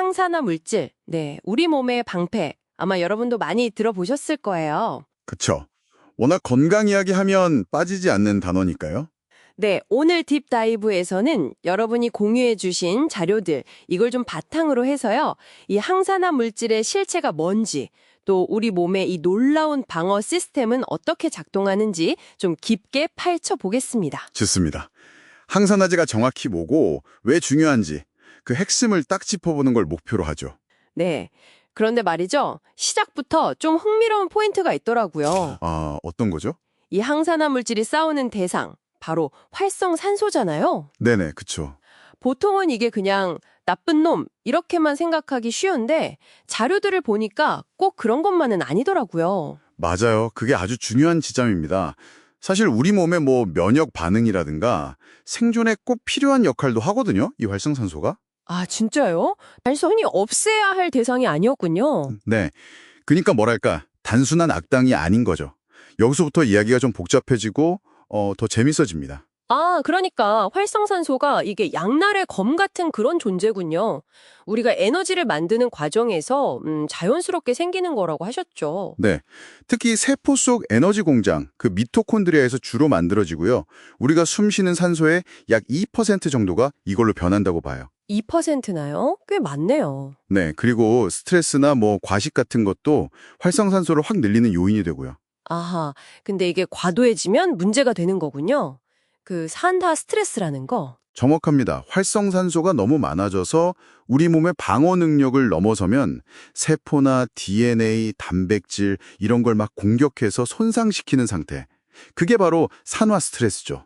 항산화 물질, 네, 우리 몸의 방패. 아마 여러분도 많이 들어보셨을 거예요. 그쵸. 워낙 건강 이야기 하면 빠지지 않는 단어니까요. 네, 오늘 딥다이브에서는 여러분이 공유해 주신 자료들, 이걸 좀 바탕으로 해서요. 이 항산화 물질의 실체가 뭔지, 또 우리 몸의 이 놀라운 방어 시스템은 어떻게 작동하는지 좀 깊게 파헤쳐 보겠습니다. 좋습니다. 항산화제가 정확히 뭐고 왜 중요한지 그 핵심을 딱 짚어보는 걸 목표로 하죠. 네. 그런데 말이죠. 시작부터 좀 흥미로운 포인트가 있더라고요. 아, 어떤 거죠? 이 항산화 물질이 싸우는 대상, 바로 활성산소잖아요. 네네, 그쵸. 보통은 이게 그냥 나쁜 놈, 이렇게만 생각하기 쉬운데 자료들을 보니까 꼭 그런 것만은 아니더라고요. 맞아요. 그게 아주 중요한 지점입니다. 사실 우리 몸의 뭐 면역 반응이라든가 생존에 꼭 필요한 역할도 하거든요. 이 활성산소가. 아, 진짜요? 단순히 없애야 할 대상이 아니었군요. 네. 그러니까 뭐랄까 단순한 악당이 아닌 거죠. 여기서부터 이야기가 좀 복잡해지고 어, 더 재밌어집니다. 아, 그러니까 활성산소가 이게 양날의 검 같은 그런 존재군요. 우리가 에너지를 만드는 과정에서 음, 자연스럽게 생기는 거라고 하셨죠. 네. 특히 세포 속 에너지 공장, 그 미토콘드리아에서 주로 만들어지고요. 우리가 숨 쉬는 산소의 약 2% 정도가 이걸로 변한다고 봐요. 2%나요? 꽤 많네요. 네. 그리고 스트레스나 뭐 과식 같은 것도 활성산소를 확 늘리는 요인이 되고요. 아하, 근데 이게 과도해지면 문제가 되는 거군요. 그 산화 스트레스라는 거. 정확합니다. 활성산소가 너무 많아져서 우리 몸의 방어 능력을 넘어서면 세포나 DNA, 단백질 이런 걸 막 공격해서 손상시키는 상태. 그게 바로 산화 스트레스죠.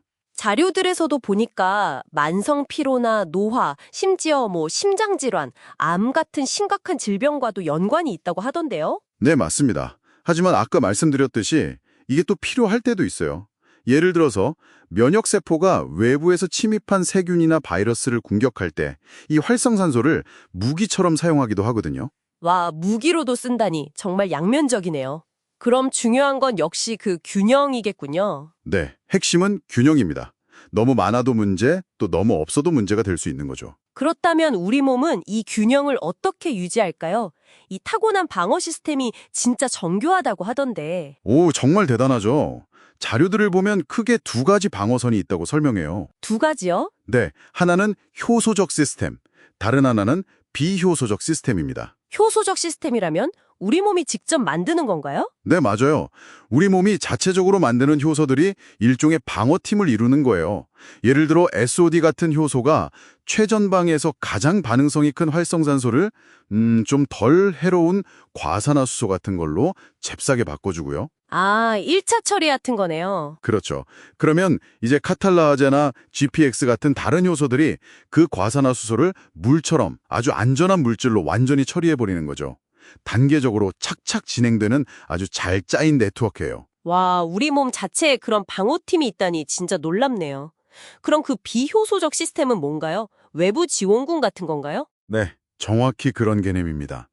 자료들에서도 보니까 만성 피로나 노화, 심지어 뭐 심장 질환, 암 같은 심각한 질병과도 연관이 있다고 하던데요. 네, 맞습니다. 하지만 아까 말씀드렸듯이 이게 또 필요할 때도 있어요. 예를 들어서 면역세포가 외부에서 침입한 세균이나 바이러스를 공격할 때 이 활성산소를 무기처럼 사용하기도 하거든요. 와, 무기로도 쓴다니 정말 양면적이네요. 그럼 중요한 건 역시 그 균형이겠군요. 네, 핵심은 균형입니다. 너무 많아도 문제, 또 너무 없어도 문제가 될 수 있는 거죠. 그렇다면 우리 몸은 이 균형을 어떻게 유지할까요? 이 타고난 방어 시스템이 진짜 정교하다고 하던데. 오, 정말 대단하죠. 자료들을 보면 크게 두 가지 방어선이 있다고 설명해요. 두 가지요? 네, 하나는 효소적 시스템, 다른 하나는 비효소적 시스템입니다. 효소적 시스템이라면 우리 몸이 직접 만드는 건가요? 네, 맞아요. 우리 몸이 자체적으로 만드는 효소들이 일종의 방어팀을 이루는 거예요. 예를 들어 SOD 같은 효소가 최전방에서 가장 반응성이 큰 활성산소를 음, 좀 덜 해로운 과산화수소 같은 걸로 잽싸게 바꿔주고요. 아, 1차 처리 같은 거네요. 그렇죠. 그러면 이제 카탈라제나 GPX 같은 다른 효소들이 그 과산화수소를 물처럼 아주 안전한 물질로 완전히 처리해버리는 거죠. 단계적으로 착착 진행되는 아주 잘 짜인 네트워크예요. 와, 우리 몸 자체에 그런 방어팀이 있다니 진짜 놀랍네요. 그럼 그 비효소적 시스템은 뭔가요? 외부 지원군 같은 건가요? 네, 정확히 그런 개념입니다.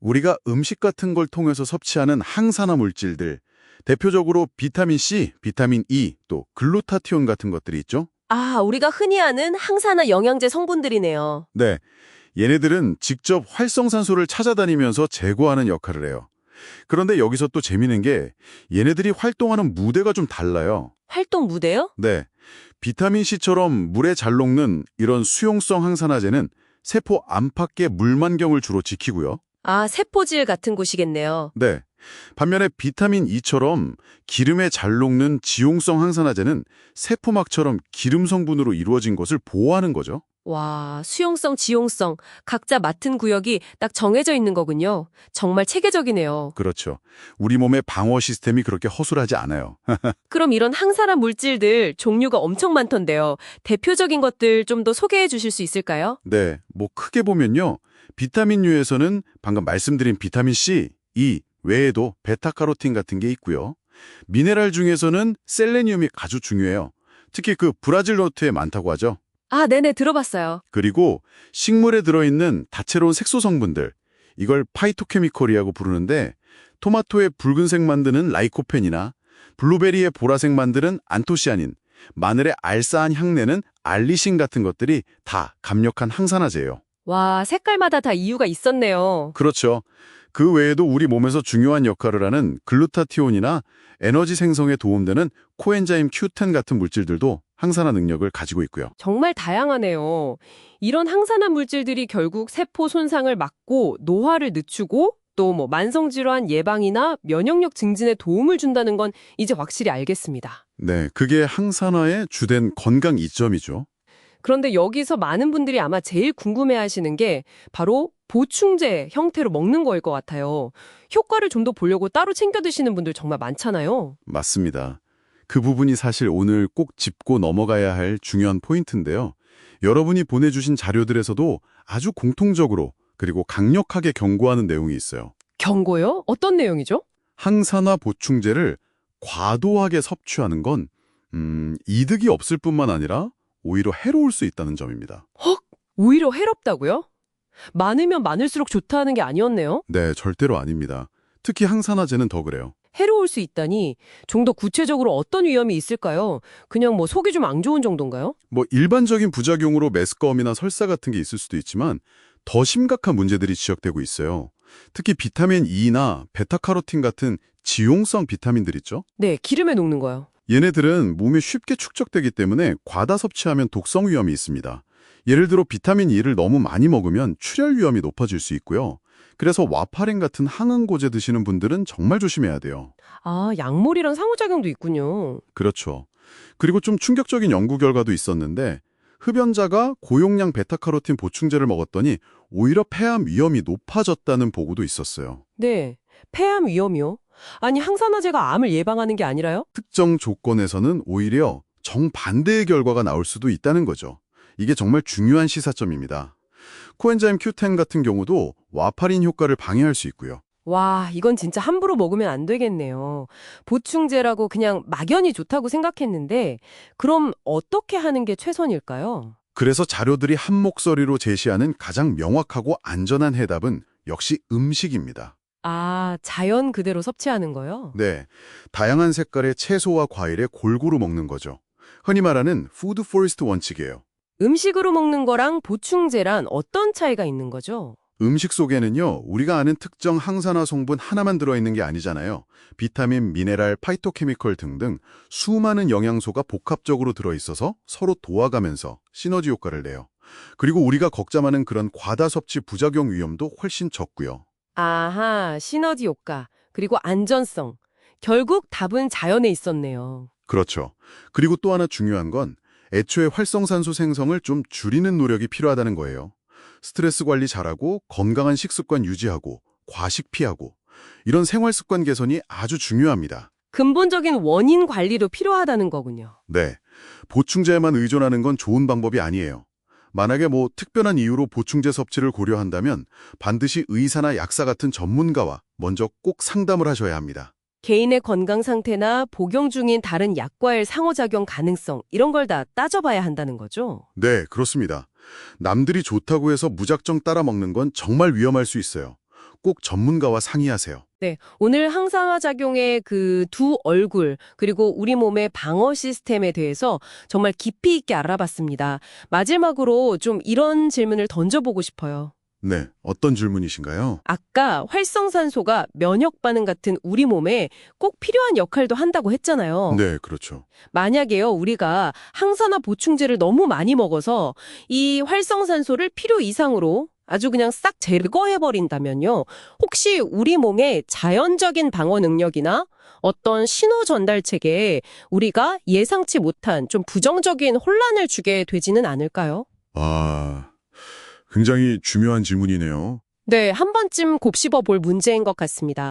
우리가 음식 같은 걸 통해서 섭취하는 항산화 물질들, 대표적으로 비타민 C, 비타민 E, 또 글루타티온 같은 것들이 있죠? 아, 우리가 흔히 아는 항산화 영양제 성분들이네요. 네, 얘네들은 직접 활성산소를 찾아다니면서 제거하는 역할을 해요. 그런데 여기서 또 재미있는 게 얘네들이 활동하는 무대가 좀 달라요. 활동 무대요? 네, 비타민C처럼 물에 잘 녹는 이런 수용성 항산화제는 세포 안팎의 물만경을 주로 지키고요. 아, 세포질 같은 곳이겠네요. 네, 반면에 비타민 E처럼 기름에 잘 녹는 지용성 항산화제는 세포막처럼 기름 성분으로 이루어진 것을 보호하는 거죠. 와, 수용성, 지용성, 각자 맡은 구역이 딱 정해져 있는 거군요. 정말 체계적이네요. 그렇죠. 우리 몸의 방어 시스템이 그렇게 허술하지 않아요. 그럼 이런 항산화 물질들 종류가 엄청 많던데요. 대표적인 것들 좀 더 소개해 주실 수 있을까요? 네, 뭐 크게 보면요. 비타민류에서는 방금 말씀드린 비타민 C, E 외에도 베타카로틴 같은 게 있고요. 미네랄 중에서는 셀레늄이 아주 중요해요. 특히 그 브라질 노트에 많다고 하죠. 아, 네네, 들어봤어요. 그리고 식물에 들어있는 다채로운 색소 성분들, 이걸 파이토케미컬이라고 부르는데 토마토의 붉은색 만드는 라이코펜이나 블루베리의 보라색 만드는 안토시아닌, 마늘의 알싸한 향내는 알리신 같은 것들이 다 강력한 항산화제예요. 와, 색깔마다 다 이유가 있었네요. 그렇죠. 그 외에도 우리 몸에서 중요한 역할을 하는 글루타티온이나 에너지 생성에 도움되는 코엔자임 Q10 같은 물질들도 항산화 능력을 가지고 있고요. 정말 다양하네요. 이런 항산화 물질들이 결국 세포 손상을 막고 노화를 늦추고 또 뭐 만성 질환 예방이나 면역력 증진에 도움을 준다는 건 이제 확실히 알겠습니다. 네, 그게 항산화의 주된 건강 이점이죠. 그런데 여기서 많은 분들이 아마 제일 궁금해 하시는 게 바로 보충제 형태로 먹는 거일 것 같아요. 효과를 좀 더 보려고 따로 챙겨 드시는 분들 정말 많잖아요. 맞습니다. 그 부분이 사실 오늘 꼭 짚고 넘어가야 할 중요한 포인트인데요. 여러분이 보내주신 자료들에서도 아주 공통적으로 그리고 강력하게 경고하는 내용이 있어요. 경고요? 어떤 내용이죠? 항산화 보충제를 과도하게 섭취하는 건 음, 이득이 없을 뿐만 아니라 오히려 해로울 수 있다는 점입니다. 오히려 해롭다고요? 많으면 많을수록 좋다는 게 아니었네요. 네, 절대로 아닙니다. 특히 항산화제는 더 그래요. 해로울 수 있다니 좀 더 구체적으로 어떤 위험이 있을까요? 그냥 뭐 속이 좀 안 좋은 정도인가요? 뭐 일반적인 부작용으로 메스꺼움이나 설사 같은 게 있을 수도 있지만 더 심각한 문제들이 지적되고 있어요. 특히 비타민 E나 베타카로틴 같은 지용성 비타민들 있죠? 네, 기름에 녹는 거요. 얘네들은 몸에 쉽게 축적되기 때문에 과다 섭취하면 독성 위험이 있습니다. 예를 들어 비타민 E를 너무 많이 먹으면 출혈 위험이 높아질 수 있고요. 그래서 와파린 같은 항응고제 드시는 분들은 정말 조심해야 돼요. 아, 약물이랑 상호작용도 있군요. 그렇죠. 그리고 좀 충격적인 연구 결과도 있었는데 흡연자가 고용량 베타카로틴 보충제를 먹었더니 오히려 폐암 위험이 높아졌다는 보고도 있었어요. 네, 폐암 위험이요? 아니, 항산화제가 암을 예방하는 게 아니라요? 특정 조건에서는 오히려 정반대의 결과가 나올 수도 있다는 거죠. 이게 정말 중요한 시사점입니다. 코엔자임 Q10 같은 경우도 와파린 효과를 방해할 수 있고요. 와, 이건 진짜 함부로 먹으면 안 되겠네요. 보충제라고 그냥 막연히 좋다고 생각했는데, 그럼 어떻게 하는 게 최선일까요? 그래서 자료들이 한 목소리로 제시하는 가장 명확하고 안전한 해답은 역시 음식입니다. 아, 자연 그대로 섭취하는 거요? 네, 다양한 색깔의 채소와 과일에 골고루 먹는 거죠. 흔히 말하는 푸드 포리스트 원칙이에요. 음식으로 먹는 거랑 보충제란 어떤 차이가 있는 거죠? 음식 속에는요, 우리가 아는 특정 항산화 성분 하나만 들어있는 게 아니잖아요. 비타민, 미네랄, 파이토케미컬 등등 수많은 영양소가 복합적으로 들어있어서 서로 도와가면서 시너지 효과를 내요. 그리고 우리가 걱정하는 그런 과다 섭취 부작용 위험도 훨씬 적고요. 아하, 시너지 효과, 그리고 안전성. 결국 답은 자연에 있었네요. 그렇죠. 그리고 또 하나 중요한 건 애초에 활성산소 생성을 좀 줄이는 노력이 필요하다는 거예요. 스트레스 관리 잘하고 건강한 식습관 유지하고 과식 피하고 이런 생활 습관 개선이 아주 중요합니다. 근본적인 원인 관리도 필요하다는 거군요. 네. 보충제에만 의존하는 건 좋은 방법이 아니에요. 만약에 뭐 특별한 이유로 보충제 섭취를 고려한다면 반드시 의사나 약사 같은 전문가와 먼저 꼭 상담을 하셔야 합니다. 개인의 건강 상태나 복용 중인 다른 약과의 상호작용 가능성, 이런 걸 다 따져봐야 한다는 거죠. 네, 그렇습니다. 남들이 좋다고 해서 무작정 따라 먹는 건 정말 위험할 수 있어요. 꼭 전문가와 상의하세요. 네, 오늘 항산화 작용의 그 두 얼굴 그리고 우리 몸의 방어 시스템에 대해서 정말 깊이 있게 알아봤습니다. 마지막으로 좀 이런 질문을 던져보고 싶어요. 네, 어떤 질문이신가요? 아까 활성산소가 면역 반응 같은 우리 몸에 꼭 필요한 역할도 한다고 했잖아요. 네, 그렇죠. 만약에요, 우리가 항산화 보충제를 너무 많이 먹어서 이 활성산소를 필요 이상으로 아주 그냥 싹 제거해버린다면요. 혹시 우리 몸의 자연적인 방어 능력이나 어떤 신호 전달 체계에 우리가 예상치 못한 좀 부정적인 혼란을 주게 되지는 않을까요? 아, 굉장히 중요한 질문이네요. 네, 한 번쯤 곱씹어 볼 문제인 것 같습니다.